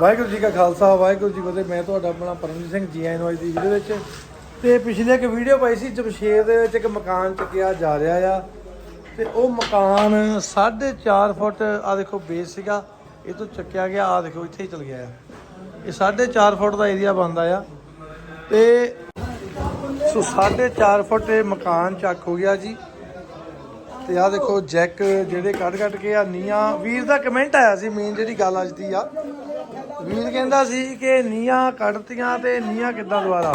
ਵਾਹਿਗੁਰੂ ਜੀ ਕਾ ਖਾਲਸਾ, ਵਾਹਿਗੁਰੂ ਜੀ ਫਤਿਹ। ਮੈਂ ਤੁਹਾਡਾ ਆਪਣਾ ਪਰਮਜੀਤ ਸਿੰਘ ਜੀ ਆਇਆਂ ਵਾਈ ਦੀ ਵੀਡੀਓ ਵਿੱਚ। ਤੇ ਪਿਛਲੇ ਇੱਕ ਵੀਡੀਓ ਪਾਈ ਸੀ, ਜਮਸ਼ੇਰ ਦੇ ਵਿੱਚ ਇੱਕ ਮਕਾਨ ਚੱਕਿਆ ਜਾ ਰਿਹਾ ਆ। ਤੇ ਉਹ ਮਕਾਨ 4.5 ਫੁੱਟ ਆ ਦੇਖੋ ਬੇਸ ਸੀਗਾ ਇਹ ਤੋਂ ਚੱਕਿਆ ਗਿਆ ਆ ਦੇਖੋ ਇੱਥੇ ਹੀ ਚਲ ਗਿਆ ਆ। ਇਹ 4.5 ਫੁੱਟ ਦਾ ਏਰੀਆ ਬਣਦਾ ਆ। ਤੇ ਸੋ 4.5 ਫੁੱਟ ਇਹ ਮਕਾਨ ਚੱਕ ਹੋ ਗਿਆ ਜੀ। ਤੇ ਆ ਦੇਖੋ ਜੈਕ ਜਿਹੜੇ ਕੱਢ ਕੱਢ ਕੇ ਆ ਨੀਆਂ ਵੀਰ ਦਾ ਕਮੈਂਟ ਆਇਆ ਸੀ ਮੇਨ ਜਿਹੜੀ ਗੱਲ ਅੱਜ ਦੀ ਆ। ਵੀਰ ਕਹਿੰਦਾ ਸੀ ਕਿ ਨੀਆਂ ਕੱਢਤੀਆਂ ਤੇ ਨੀਆਂ ਕਿੱਦਾਂ ਦੁਆਰਾ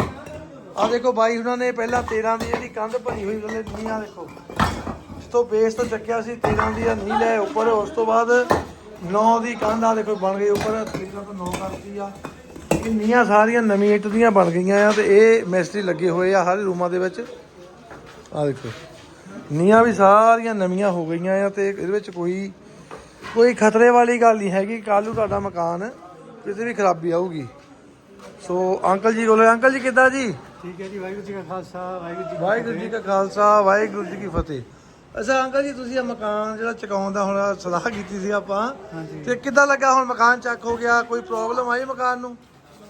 ਆ ਦੇਖੋ ਬਾਈ ਉਹਨਾਂ ਨੇ ਪਹਿਲਾਂ 13 ਦੀ ਜਿਹੜੀ ਕੰਧ ਭਰੀ ਹੋਈ ਉਹਦੇ ਨੀਆਂ ਦੇਖੋ। ਇਸ ਤੋਂ ਬੇਸ ਤੋਂ ਚੱਕਿਆ ਸੀ 13 ਦੀ ਆ ਨੀ ਲੈ ਉੱਪਰ, ਉਸ ਤੋਂ ਬਾਅਦ 9 ਦੀ ਕੰਧ ਆ ਦੇਖੋ ਬਣ ਗਈ ਉੱਪਰ 13 ਤੋਂ 9 ਕਰਤੀ ਆ। ਇਹ ਨੀਆਂ ਸਾਰੀਆਂ ਨਵੀਂ ਇੱਟ ਦੀਆਂ ਬਣ ਗਈਆਂ ਆ ਤੇ ਇਹ ਮਿਸਤਰੀ ਲੱਗੇ ਹੋਏ ਆ ਹਰ ਰੂਮਾਂ ਦੇ ਵਿੱਚ। ਆ ਦੇਖੋ ਨੀਆਂ ਵੀ ਸਾਰੀਆਂ ਨਵੀਆਂ ਹੋ ਗਈਆਂ ਆ ਤੇ ਇਹਦੇ ਵਿੱਚ ਕੋਈ ਕੋਈ ਖਤਰੇ ਵਾਲੀ ਗੱਲ ਨਹੀਂ ਹੈਗੀ। ਕੱਲ੍ਹ ਨੂੰ ਤੁਹਾਡਾ ਮਕਾਨ ਕਿਸੇ ਵੀ ਖਰਾਬੀ ਆਊਗੀ। ਸੋ ਅੰਕਲ ਜੀ ਕੋਲ ਅੰਕਲ ਜੀ ਕਿੱਦਾਂ ਜੀ? ਠੀਕ ਹੈ ਜੀ ਵਾਹਿਗੁਰੂ ਜੀ ਕਾ ਖਾਲਸਾ ਵਾਹਿਗੁਰੂ ਜੀ ਵਾਹਿਗੁਰੂ ਜੀ ਕਾ ਖਾਲਸਾ ਵਾਹਿਗੁਰੂ ਜੀ ਕੀ ਫਤਿਹ। ਅੱਛਾ ਅੰਕਲ ਜੀ ਤੁਸੀਂ ਇਹ ਮਕਾਨ ਜਿਹੜਾ ਚਕਾਉਣ ਦਾ ਹੁਣ ਸਲਾਹ ਕੀਤੀ ਸੀ ਆਪਾਂ। ਤੇ ਕਿੱਦਾਂ ਲੱਗਾ ਹੁਣ ਮਕਾਨ ਚੱਕ ਹੋ ਗਿਆ? ਕੋਈ ਪ੍ਰੋਬਲਮ ਆਈ ਮਕਾਨ ਨੂੰ?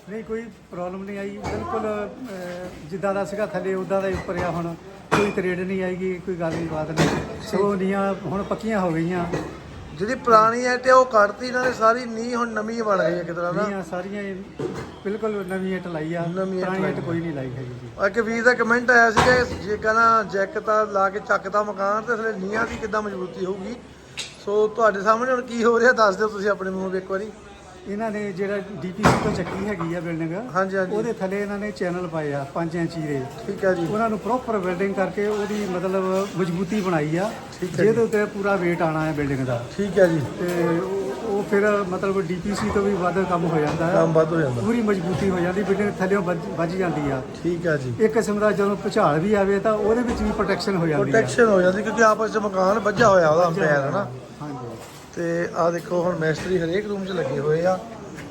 ਨਹੀਂ ਕੋਈ ਪ੍ਰੋਬਲਮ ਨਹੀਂ ਆਈ। ਬਿਲਕੁਲ ਜਿੱਦਾਂ ਦਾ ਸੀਗਾ ਥੱਲੇ ਉਦਾਂ ਦਾ ਹੀ ਉੱਪਰ ਆ ਹੁਣ। ਕੋਈ ਤਰੇੜ ਨਹੀਂ ਆਏਗੀ ਕੋਈ ਗੱਲ ਨਹੀਂ ਬਾਤ ਨਹੀਂ। ਸੋ ਨੀਆਂ ਹੁਣ ਪੱਕੀਆਂ ਹੋ ਗਈਆਂ। ਜਿਹੜੀ ਪੁਰਾਣੀ ਹੈ ਤੇ ਉਹ ਕੱਢਤੀ ਇਹਨਾਂ ਨੇ ਸਾਰੀ ਨੀ ਹੁਣ ਨਵੀਂ ਬਣ ਗਈ ਹੈ ਇੱਕ ਤਰ੍ਹਾਂ ਨਾਲ ਨੀਆਂ ਸਾਰੀਆਂ ਬਿਲਕੁਲ ਨਵੀਂ ਇੱਟ ਲਾਈ ਆ ਨਵੀਂ ਇੱਟ ਪੁਰਾਣੀ ਇੱਟ ਕੋਈ ਨਹੀਂ ਲਾਈ ਹੈਗੀ ਜੀ। ਆ ਕਿ ਵੀਰ ਦਾ ਕਮੈਂਟ ਆਇਆ ਸੀ ਕਿ ਜੇ ਕਹਿੰਦਾ ਜੈਕ ਤਾਂ ਲਾ ਕੇ ਚੱਕਦਾ ਮਕਾਨ ਤੇ ਅਸਲੇ ਨੀਆਂ ਦੀ ਕਿੱਦਾਂ ਮਜ਼ਬੂਤੀ ਹੋਊਗੀ। ਸੋ ਤੁਹਾਡੇ ਸਾਹਮਣੇ ਹੁਣ ਕੀ ਹੋ ਰਿਹਾ ਦੱਸ ਦਿਓ ਤੁਸੀਂ ਆਪਣੇ ਮੂੰਹੋਂ ਇੱਕ ਵਾਰੀ। ਇਹਨਾਂ ਨੇ ਜਿਹੜਾ ਡੀਪੀਸੀ ਤੋਂ ਚੱਕੀ ਹੈਗੀ ਆ ਬਿਲਡਿੰਗ ਹਾਂਜੀ ਹਾਂਜੀ। ਉਹਦੇ ਥੱਲੇ ਇਹਨਾਂ ਨੇ ਚੈਨਲ ਪਾਏ ਆ 5 ਇੰਚੀ ਦੇ। ਠੀਕ ਹੈ ਜੀ। ਉਹਨਾਂ ਨੂੰ ਪ੍ਰੋਪਰ ਵੈਲਡਿੰਗ ਕਰਕੇ ਉਹਦੀ ਮਤਲਬ ਮਜ਼ਬੂਤੀ ਬਣਾਈ ਆ ਹੈ ਜਿਹਦੇ ਉੱਤੇ ਪੂਰਾ weight ਆਣਾ ਹੈ ਬਿਲਡਿੰਗ ਦਾ। ਠੀਕ ਹੈ ਜੀ। ਤੇ ਉਹ ਫਿਰ ਮਤਲਬ ਡੀਪੀਸੀ ਤੋਂ ਵੀ ਵੱਧ ਕੰਮ ਹੋ ਜਾਂਦਾ ਹੈ। ਕੰਮ ਵੱਧ ਹੋ ਜਾਂਦਾ। ਪੂਰੀ ਮਜ਼ਬੂਤੀ ਹੋ ਜਾਂਦੀ ਬਿਲਡਿੰਗ ਥੱਲੇੋਂ ਵੱਜ ਜਾਂਦੀ ਆ। ਠੀਕ ਹੈ ਜੀ। ਇੱਕ ਕਿਸਮ ਦਾ ਜਦੋਂ ਭੁਚਾਲ ਵੀ ਆਵੇ ਤਾਂ ਉਹਦੇ ਵਿੱਚ ਵੀ ਪ੍ਰੋਟੈਕਸ਼ਨ ਹੋ ਜਾਂਦੀ ਆ। ਪ੍ਰੋਟੈਕਸ਼ਨ ਹੋ ਜਾਂਦੀ ਕਿਉਂਕਿ ਆਪਸ ਚ ਮਕਾਨ ਵੱਜਾ ਹੋਇਆ ਉਹਦਾ ਅੰਪਾਇਰ ਹੈ ਨਾ ਤੇ ਆ ਦੇਖੋ ਹੁਣ ਮੈਸਤਰੀ ਹਰੇਕ ਰੂਮ 'ਚ ਲੱਗੇ ਹੋਏ ਆ।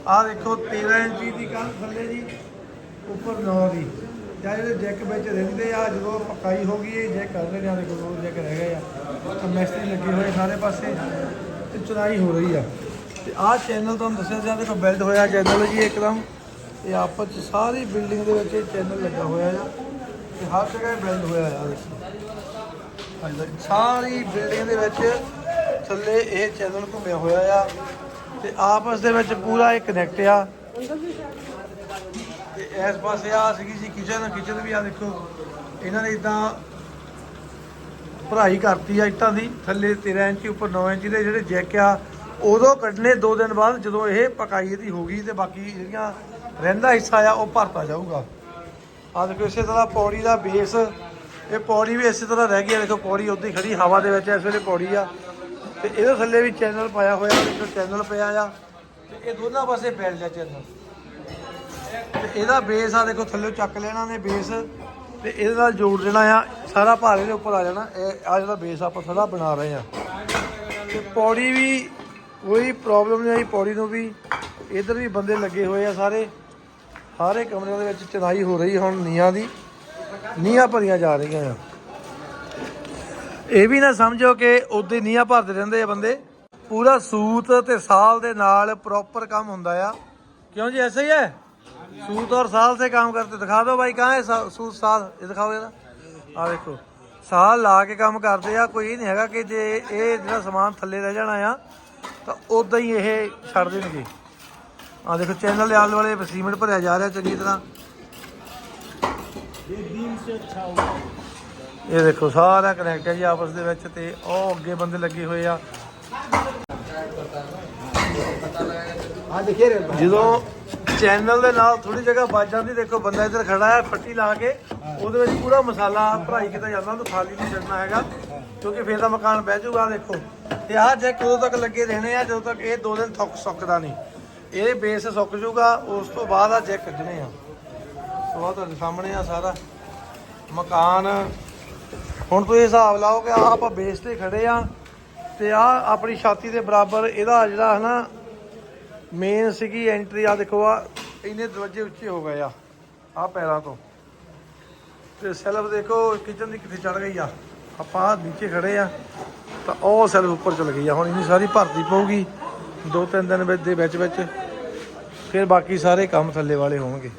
ਆ ਦੇਖੋ 13 ਇੰਚੀ ਦੀ ਕੰਧ ਥੱਲੇ ਜੀ, ਉੱਪਰ 9 ਦੀ। ਜਾਂ ਜਿਹੜੇ ਜੈਕ ਵਿੱਚ ਰਹਿੰਦੇ ਆ, ਜਦੋਂ ਪਕਾਈ ਹੋ ਗਈ, ਇਹ ਜੈਕ ਕਰ ਰਹੇ ਆ, ਦੇਖੋ ਦੋ ਜੈਕ ਰਹਿ ਗਏ ਆ। ਤਾਂ ਮੈਸਤਰੀ ਲੱਗੇ ਹੋਏ ਸਾਰੇ ਪਾਸੇ ਤੇ ਚੁਰਾਈ ਹੋ ਰਹੀ ਆ। ਤੇ ਆਹ ਚੈਨਲ ਤੁਹਾਨੂੰ ਦੱਸਿਆ ਜਾਂ ਦੇਖੋ ਬਿਲਡ ਹੋਇਆ ਚੈਨਲ ਜੀ ਇੱਕਦਮ। ਇਹ ਆਪਸ ਚ ਸਾਰੀ ਬਿਲਡਿੰਗ ਦੇ ਵਿੱਚ ਇਹ ਚੈਨਲ ਲੱਗਾ ਹੋਇਆ ਆ। ਤੇ ਹਰ ਜਗ੍ਹਾ ਬਿਲਡ ਹੋਇਆ ਆ, ਦੇਖੋ। ਸਾਰੀ ਬਿਲਡਿੰਗ ਦੇ ਵਿੱਚ ਥੱਲੇ ਇਹ ਚੈਨਲ ਘੁੰਮਿਆ ਹੋਇਆ ਆ ਤੇ ਆਪਸ ਦੇ ਵਿੱਚ ਪੂਰਾ ਇਹ ਕਨੈਕਟ ਆ। ਤੇ ਇਸ ਪਾਸੇ ਆ ਸੀਗੀ ਜੀ ਕਿਚਨ ਕਿਚਨ ਵੀ ਆ ਦੇਖੋ। ਇਹਨਾਂ ਨੇ ਇਦਾਂ ਭਰਾਈ ਕਰਤੀ ਆ ਇੱਟਾਂ ਦੀ, ਥੱਲੇ 13 ਇੰਚ, ਉੱਪਰ 9 ਇੰਚ ਦੇ ਜਿਹੜੇ ਜੈਕ ਆ, ਉਦੋਂ ਕੱਢਨੇ 2 ਦਿਨ ਬਾਅਦ ਜਦੋਂ ਇਹ ਪਕਾਈ ਇਹਦੀ ਹੋ ਗਈ ਤੇ ਬਾਕੀ ਜਿਹੜੀਆਂ ਰਹਿੰਦਾ ਹਿੱਸਾ ਆ, ਉਹ ਭਰਤਾ ਜਾਊਗਾ। ਆ ਦੇਖੋ ਇਸੇ ਤਰ੍ਹਾਂ ਪੌੜੀ ਦਾ ਬੇਸ ਇਹ ਪੌੜੀ ਵੀ ਇਸੇ ਤਰ੍ਹਾਂ ਰਹਿ ਗਈ ਆ। ਦੇਖੋ ਪੌੜੀ ਉੱਦਾਂ ਹੀ ਖੜੀ ਹਵਾ ਦੇ ਵਿੱਚ ਇਸ ਵੇਲੇ ਪੌੜੀ ਆ। ਤੇ ਇਹਦੇ ਥੱਲੇ ਵੀ ਚੈਨਲ ਪਾਇਆ ਹੋਇਆ, ਇੱਕ ਚੈਨਲ ਪਿਆ ਆ। ਤੇ ਇਹ ਦੋਨਾਂ ਪਾਸੇ ਫੈਲ ਗਿਆ ਚੈਨਲ। ਤੇ ਇਹਦਾ ਬੇਸ ਆ ਦੇਖੋ, ਥੱਲੇ ਚੱਕ ਲੈਣਾ ਨੇ ਬੇਸ ਤੇ ਇਹਦੇ ਨਾਲ ਜੋੜ ਦੇਣਾ ਆ, ਸਾਰਾ ਭਾਰ ਇਹਦੇ ਉੱਪਰ ਆ ਜਾਣਾ। ਇਹ ਆ ਜਿਹੜਾ ਬੇਸ ਆਪਾਂ ਸਾਰਾ ਬਣਾ ਰਹੇ ਆ। ਤੇ ਪੌੜੀ ਵੀ ਕੋਈ ਪ੍ਰੋਬਲਮ ਨਹੀਂ ਆਈ, ਪੌੜੀ ਨੂੰ ਵੀ। ਇਧਰ ਵੀ ਬੰਦੇ ਲੱਗੇ ਹੋਏ ਆ ਸਾਰੇ। ਸਾਰੇ ਕਮਰਿਆਂ ਦੇ ਵਿੱਚ ਚਨਾਈ ਹੋ ਰਹੀ ਹੁਣ ਨੀਆਂ ਦੀ। ਨੀਆਂ ਭਰੀਆਂ ਜਾ ਰਹੀਆਂ ਆ। ਇਹ ਵੀ ਨਾ ਸਮਝੋ ਕਿ ਉਦੋਂ ਨੀਆਂ ਭਰਦੇ ਰਹਿੰਦੇ ਆ ਬੰਦੇ ਪੂਰਾ ਸੂਤ ਤੇ ਸਾਲ ਦੇ ਨਾਲ ਪ੍ਰੋਪਰ ਕੰਮ ਹੁੰਦਾ ਆ क्यों जी ऐसे ही है सूत और साल से काम करते दिखा दो भाई कहाँ है सा- सूत साल ये दिखाओ जरा ਆ ਦੇਖੋ ਸਾਲ ਲਾ ਕੇ ਕੰਮ ਕਰਦੇ ਆ ਕੋਈ ਇਹ ਨਹੀਂ ਹੈਗਾ ਕਿ ਜੇ ਇਹ ਜਿਹੜਾ ਸਮਾਨ ਥੱਲੇ ਰਹਿ ਜਾਣਾ ਆ ਤਾਂ ਉਦਾਂ ਹੀ ਇਹ ਛੱਡ ਦੇਣਗੇ ਆ ਦੇਖੋ ਚੈਨਲ ਦੇ ਆਲੇ ਵਾਲੇ ਸੀਮੈਂਟ ਭਰਿਆ ਜਾ ਰਿਹਾ ਚੰਗੀ ਤਰ੍ਹਾਂ ਇਹ ਦੇਖੋ ਸਾਰਾ ਕਨੈਕਟ ਹੈ ਜੀ ਆਪਸ ਦੇ ਵਿੱਚ ਤੇ ਉਹ ਅੱਗੇ ਬੰਦੇ ਲੱਗੇ ਹੋਏ ਆ। ਆ ਜਦੋਂ ਚੈਨਲ ਦੇ ਨਾਲ ਥੋੜੀ ਜਗ੍ਹਾ ਬਚ ਜਾਂਦੀ ਦੇਖੋ ਬੰਦਾ ਇੱਧਰ ਖੜਾ ਹੈ ਫੱਟੀ ਲਾ ਕੇ ਉਹਦੇ ਵਿੱਚ ਪੂਰਾ ਮਸਾਲਾ ਭਰਾਈ ਕੀਤਾ ਜਾਂਦਾ ਉਹਨੂੰ ਖਾਲੀ ਨਹੀਂ ਛੱਡਣਾ ਹੈਗਾ ਕਿਉਂਕਿ ਫੇਰ ਤਾਂ ਮਕਾਨ ਬਹਿ ਜਾਊਗਾ ਦੇਖੋ। ਤੇ ਆਹ ਜੈਕ ਉਦੋਂ ਤੱਕ ਲੱਗੇ ਰਹਿਣੇ ਆ ਜਦੋਂ ਤੱਕ ਇਹ ਦੋ ਦਿਨ ਥੁੱਕ ਸੁੱਕਦਾ ਨਹੀਂ। ਇਹ ਬੇਸ ਸੁੱਕ ਜਾਊਗਾ ਉਸ ਤੋਂ ਬਾਅਦ ਆ ਜੈਕ ਕੱਢਣੇ ਆ। ਸੋ ਆਹ ਤੁਹਾਡੇ ਸਾਹਮਣੇ ਆ ਸਾਰਾ ਮਕਾਨ। ਹੁਣ ਤੁਸੀਂ ਹਿਸਾਬ ਲਾਓ ਕਿ ਆਹ ਆਪਾਂ ਬੇਸ ਤੇ ਖੜੇ ਆ ਤੇ ਆ ਆਪਣੀ ਛਾਤੀ ਦੇ ਬਰਾਬਰ ਇਹਦਾ ਜਿਹੜਾ ਹਨਾ ਮੇਨ ਸੀਗੀ ਐਂਟਰੀ ਆ ਦੇਖੋ ਆ ਇੰਨੇ ਦਰਵਾਜ਼ੇ ਉੱਚੇ ਹੋ ਗਏ ਆ ਆ ਪੈਰਾਂ ਤੋਂ। ਤੇ ਸੈਲਫ ਦੇਖੋ ਕਿਚਨ ਦੀ ਕਿੱਥੇ ਚੜ ਗਈ ਆ। ਆਪਾਂ ਆਹ ਨੀਚੇ ਖੜੇ ਆ, ਤਾਂ ਉਹ ਸੈਲਫ ਉੱਪਰ ਚਲ ਗਈ ਆ। ਹੁਣ ਇੰਨੀ ਸਾਰੀ ਭਰਤੀ ਪਊਗੀ, ਦੋ ਤਿੰਨ ਦਿਨ ਵਿੱਚ ਦੇ ਵਿੱਚ ਵਿੱਚ, ਫਿਰ ਬਾਕੀ ਸਾਰੇ ਕੰਮ ਥੱਲੇ ਵਾਲੇ ਹੋਣਗੇ।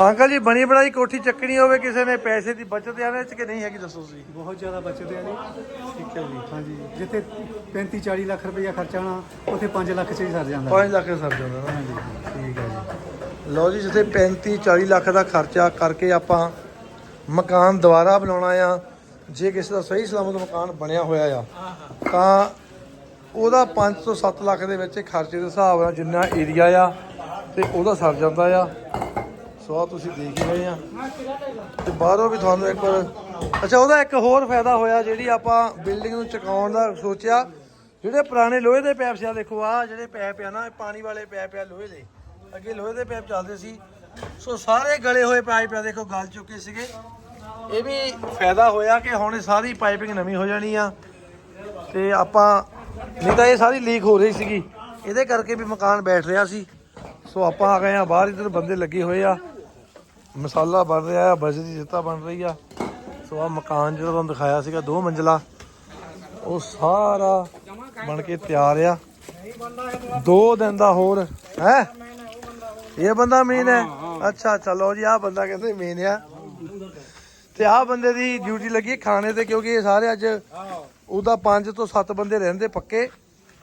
ਅੰਕਲ ਜੀ ਬਣੀ ਬਣਾਈ ਕੋਠੀ ਚੱਕਣੀ ਹੋਵੇ ਕਿਸੇ ਨੇ ਪੈਸੇ ਦੀ ਬਚਤ ਆਣੇ ਚ ਕਿ ਨਹੀਂ ਹੈਗੀ ਦੱਸੋ ਤੁਸੀਂ? ਬਹੁਤ ਜ਼ਿਆਦਾ ਬਚਦੇ ਆ ਜੀ ਠੀਕ ਹੈ ਜੀ। ਹਾਂਜੀ ਜਿੱਥੇ 35 40 ਲੱਖ ਰੁਪਈਆ ਖਰਚਾ ਹੋਣਾ ਉੱਥੇ 5 ਲੱਖ ਚ ਹੀ ਸਰ ਜਾਂਦਾ। 5 ਲੱਖ ਦਾ ਸਰ ਜਾਂਦਾ ਹਾਂਜੀ ਠੀਕ ਹੈ ਜੀ। ਲਓ ਜੀ ਜਿੱਥੇ 35 40 ਲੱਖ ਦਾ ਖਰਚਾ ਕਰਕੇ ਆਪਾਂ ਮਕਾਨ ਦੁਬਾਰਾ ਬਣਾਉਣਾ ਆ ਜੇ ਕਿਸੇ ਦਾ ਸਹੀ ਸਲਾਮਤ ਮਕਾਨ ਬਣਿਆ ਹੋਇਆ ਆ ਤਾਂ ਉਹਦਾ 5 ਤੋਂ 7 ਲੱਖ ਦੇ ਵਿੱਚ ਖਰਚੇ ਦੇ ਹਿਸਾਬ ਨਾਲ ਜਿੰਨਾ ਏਰੀਆ ਆ ਤੇ ਉਹਦਾ ਸਰ ਜਾਂਦਾ ਆ। ਸੋ ਆਹ ਤੁਸੀਂ ਦੇਖ ਹੀ ਰਹੇ ਆ। ਤੇ ਬਾਹਰੋਂ ਵੀ ਤੁਹਾਨੂੰ ਇੱਕ ਵਾਰ ਅੱਛਾ, ਉਹਦਾ ਇੱਕ ਹੋਰ ਫਾਇਦਾ ਹੋਇਆ ਜਿਹੜੀ ਆਪਾਂ ਬਿਲਡਿੰਗ ਨੂੰ ਚੁਕਾਉਣ ਦਾ ਸੋਚਿਆ। ਜਿਹੜੇ ਪੁਰਾਣੇ ਲੋਹੇ ਦੇ ਪੈਪ ਸੀ ਆ ਦੇਖੋ ਆ ਜਿਹੜੇ ਪੈਪ ਆ ਨਾ, ਇਹ ਪਾਣੀ ਵਾਲੇ ਪੈਪ ਆ ਲੋਹੇ ਦੇ। ਅੱਗੇ ਲੋਹੇ ਦੇ ਪੈਪ ਚੱਲਦੇ ਸੀ। ਸੋ ਸਾਰੇ ਗਲੇ ਹੋਏ ਪਾਈਪ ਆ, ਦੇਖੋ, ਗਲ ਚੁੱਕੇ ਸੀਗੇ। ਇਹ ਵੀ ਫਾਇਦਾ ਹੋਇਆ ਕਿ ਹੁਣ ਸਾਰੀ ਪਾਈਪਿੰਗ ਨਵੀਂ ਹੋ ਜਾਣੀ ਆ। ਤੇ ਆਪਾਂ ਨਹੀਂ ਤਾਂ ਇਹ ਸਾਰੀ ਲੀਕ ਹੋ ਰਹੀ ਸੀਗੀ। ਇਹਦੇ ਕਰਕੇ ਵੀ ਮਕਾਨ ਬੈਠ ਰਿਹਾ ਸੀ। ਸੋ ਆਪਾਂ ਆ ਗਏ ਆ, ਬਾਹਰ ਇੱਧਰ ਬੰਦੇ ਲੱਗੇ ਹੋਏ ਆ। ਮਸਾਲਾ ਬਣ ਰਿਹਾ ਆ ਬਜਰੀ ਜਿੱਤਾ ਬਣ ਰਹੀ ਆ। ਸੋ ਆ ਮਕਾਨ ਜਿਹੜਾ ਤੁਹਾਨੂੰ ਦਿਖਾਇਆ ਸੀਗਾ ਦੋ ਮੰਜ਼ਲਾ। ਉਹ ਸਾਰਾ ਬਣ ਕੇ ਤਿਆਰ ਆ। ਦੋ ਦਿਨ ਦਾ ਹੋਰ ਹੈ? ਇਹ ਬੰਦਾ ਮੇਨ ਹੈ? ਅੱਛਾ ਚਲੋ ਜੀ ਆ ਬੰਦਾ ਕਹਿੰਦੇ ਮੇਨ ਆ। ਤੇ ਆ ਬੰਦੇ ਦੀ ਡਿਊਟੀ ਲੱਗੀ ਹੈ ਖਾਣੇ ਤੇ ਕਿਉਂਕਿ ਇਹ ਸਾਰੇ ਅੱਜ ਉਹਦਾ 5 ਤੋਂ 7 ਬੰਦੇ ਰਹਿੰਦੇ ਪੱਕੇ।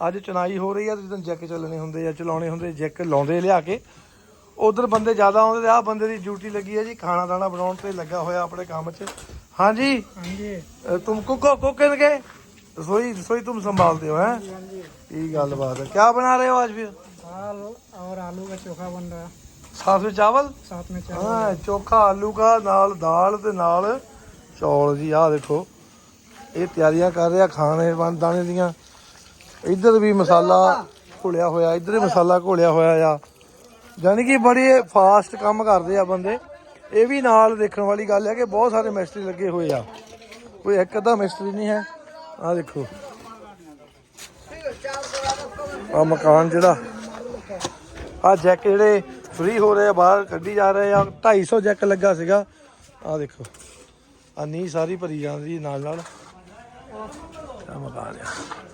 ਅੱਜ ਚੁਣਾਈ ਹੋ ਰਹੀ ਆ ਤੇ ਜਦੋਂ ਜੈਕ ਚੱਲਣੇ ਹੁੰਦੇ ਆ ਚਲਾਉਣੇ ਹੁੰਦੇ ਜੈਕ ਲਾਉਂਦੇ ਲਿਆ ਕੇ। ਉਧਰ ਬੰਦੇ ਜ਼ਿਆਦਾ ਆਉਂਦੇ ਤੇ ਆ ਬੰਦੇ ਦੀ ਡਿਊਟੀ ਲੱਗੀ ਹੈ ਜੀ ਖਾਣਾ ਦਾਣਾ ਬਣਾਉਣ ਤੇ ਲੱਗਾ ਹੋਇਆ ਆਪਣੇ ਕੰਮ 'ਚ ਹਾਂਜੀ ਹਾਂਜੀ अ, तुम कुक हो कुक के रसोई रसोई तुम संभालते हो हैं ये गल बात है क्या बना रहे हो आज फिर दाल और आलू का चोखा बन रहा है साथ में चावल साथ में हाँ चोखा आलू का ਨਾਲ ਦਾਲ ਤੇ ਨਾਲ ਚੌਲ ਜੀ ਆਹ ਦੇਖੋ ਇਹ ਤਿਆਰੀਆਂ ਕਰ ਰਿਹਾ ਖਾਣੇ ਬਣ ਦਾਣੇ ਦੀਆਂ ਇੱਧਰ ਵੀ ਮਸਾਲਾ ਘੋਲਿਆ ਹੋਇਆ ਇੱਧਰ ਵੀ ਮਸਾਲਾ ਘੋਲਿਆ ਹੋਇਆ ਆ ਯਾਨੀ ਕਿ ਬੜੇ ਫਾਸਟ ਕੰਮ ਕਰਦੇ ਆ ਬੰਦੇ। ਇਹ ਵੀ ਨਾਲ ਦੇਖਣ ਵਾਲੀ ਗੱਲ ਹੈ ਕਿ ਬਹੁਤ ਸਾਰੇ ਮਿਸਤਰੀ ਲੱਗੇ ਹੋਏ ਆ। ਕੋਈ ਇੱਕ ਅੱਧਾ ਮਿਸਤਰੀ ਨਹੀਂ ਹੈ। ਆਹ ਦੇਖੋ। ਆ ਮਕਾਨ ਜਿਹੜਾ ਆ ਜੈਕ ਜਿਹੜੇ ਫ੍ਰੀ ਹੋ ਰਹੇ ਆ, ਬਾਹਰ ਕੱਢੀ ਜਾ ਰਹੇ ਆ। 250 ਜੈਕ ਲੱਗਾ ਸੀਗਾ। ਆ ਦੇਖੋ। ਆ ਨੀ ਸਾਰੀ ਭਰੀ ਜਾਂਦੀ ਨਾਲ ਨਾਲ ਆ ਮਕਾਨ ਆ।